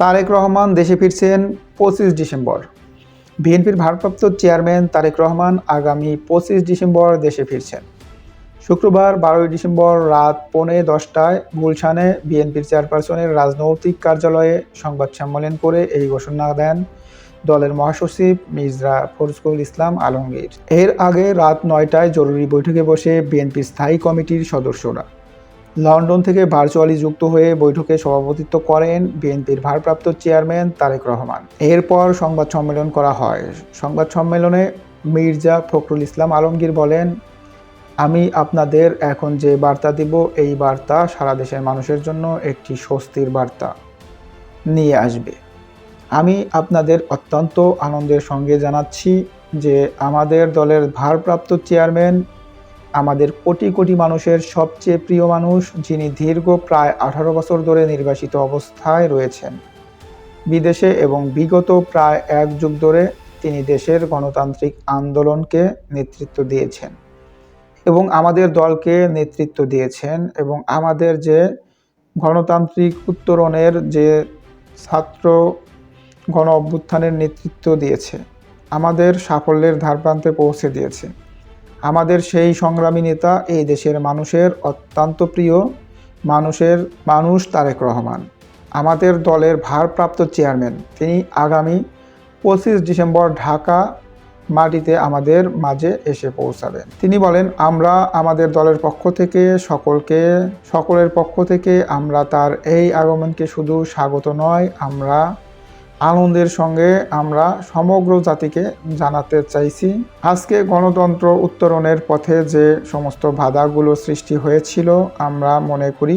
তারেক রহমান দেশে ফিরছেন পঁচিশ ডিসেম্বর। বিএনপির ভারপ্রাপ্ত চেয়ারম্যান তারেক রহমান আগামী পঁচিশ ডিসেম্বর দেশে ফিরছেন। শুক্রবার বারোই ডিসেম্বর রাত পৌনে দশটায় গুলশানে বিএনপির চেয়ারপারসনের রাজনৈতিক কার্যালয়ে সংবাদ সম্মেলন করে এই ঘোষণা দেন দলের মহাসচিব মির্জা ফরজকুল ইসলাম আলমগীর। এর আগে রাত নয়টায় জরুরি বৈঠকে বসে বিএনপির স্থায়ী কমিটির সদস্যরা লন্ডন থেকে ভার্চুয়ালি যুক্ত হয়ে বৈঠকে সভাপতিত্ব করেন বিএনপির ভারপ্রাপ্ত চেয়ারম্যান তারেক রহমান। এরপর সংবাদ সম্মেলন করা হয়। সংবাদ সম্মেলনে মির্জা ফখরুল ইসলাম আলমগীর বলেন, আমি আপনাদের এখন যে বার্তা দিব, এই বার্তা সারা দেশের মানুষের জন্য একটি স্বস্তির বার্তা নিয়ে আসবে। আমি আপনাদের অত্যন্ত আনন্দের সঙ্গে জানাচ্ছি যে আমাদের দলের ভারপ্রাপ্ত চেয়ারম্যান আমাদের কোটি কোটি মানুষের সবচেয়ে প্রিয় মানুষ, যিনি দীর্ঘ প্রায় আঠারো বছর ধরে নির্বাসিত অবস্থায় রয়েছেন। বিদেশে এবং বিগত প্রায় এক যুগ ধরে তিনি দেশের গণতান্ত্রিক আন্দোলনকে নেতৃত্ব দিয়েছেন এবং আমাদের দলকে নেতৃত্ব দিয়েছেন এবং আমাদের যে গণতান্ত্রিক উত্তরণের যে ছাত্র গণ অভ্যুত্থানের নেতৃত্ব দিয়েছে, আমাদের সাফল্যের ধারপ্রান্তে পৌঁছে দিয়েছে। আমাদের সেই সংগ্রামী নেতা এই দেশের মানুষের অত্যন্ত প্রিয়, মানুষের মানুষ তারেক রহমান। আমাদের দলের ভারপ্রাপ্ত চেয়ারম্যান, তিনি আগামী পঁচিশ ডিসেম্বর ঢাকা মাটিতে আমাদের মাঝে এসে পৌঁছাবেন। তিনি বলেন, আমরা আমাদের দলের পক্ষ থেকে সকলকে, সকলের পক্ষ থেকে আমরা তার এই আগমনকে শুধু স্বাগত নয়, আমরা আনন্দের সঙ্গে আমরা সমগ্র জাতিকে জানাতে চাইছি। আজকে গণতন্ত্র উত্তরণের পথে যে সমস্ত বাধাগুলো সৃষ্টি হয়েছিল, আমরা মনে করি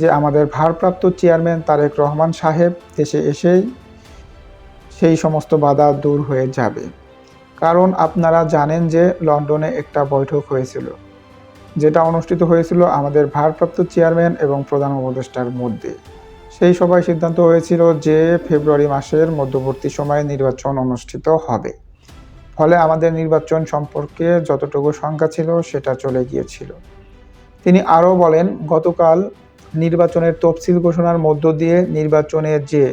যে আমাদের ভারপ্রাপ্ত চেয়ারম্যান তারেক রহমান সাহেব দেশে এসেই সেই সমস্ত বাধা দূর হয়ে যাবে। কারণ আপনারা জানেন যে লন্ডনে একটা বৈঠক হয়েছিল, যেটা অনুষ্ঠিত হয়েছিল আমাদের ভারপ্রাপ্ত চেয়ারম্যান এবং প্রধান উপদেষ্টার মধ্যে। সেই সভায় সিদ্ধান্ত হয়েছিল যে ফেব্রুয়ারি মাসের মধ্যবর্তী সময়ে নির্বাচন অনুষ্ঠিত হবে। ফলে আমাদের নির্বাচন সম্পর্কে যতটুকু শঙ্কা ছিল সেটা চলে গিয়েছিল। তিনি আরও বলেন, গতকাল নির্বাচনের তফসিল ঘোষণার মধ্য দিয়ে নির্বাচনের যে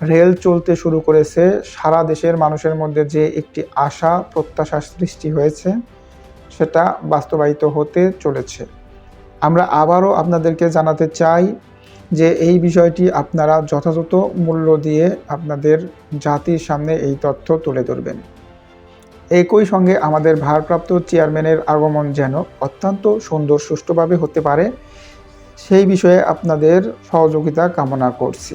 রেল চলতে শুরু করেছে, সারা দেশের মানুষের মধ্যে যে একটি আশা, প্রত্যাশা সৃষ্টি হয়েছে, সেটা বাস্তবায়িত হতে চলেছে। আমরা আবারও আপনাদেরকে জানাতে চাই যে এই বিষয়টি আপনারা যথাযথ মূল্য দিয়ে আপনাদের জাতির সামনে এই তথ্য তুলে ধরবেন। একই সঙ্গে আমাদের ভারপ্রাপ্ত চেয়ারম্যানের আগমন যেন অত্যন্ত সুন্দর সুষ্ঠুভাবে হতে পারে, সেই বিষয়ে আপনাদের সহযোগিতা কামনা করছি।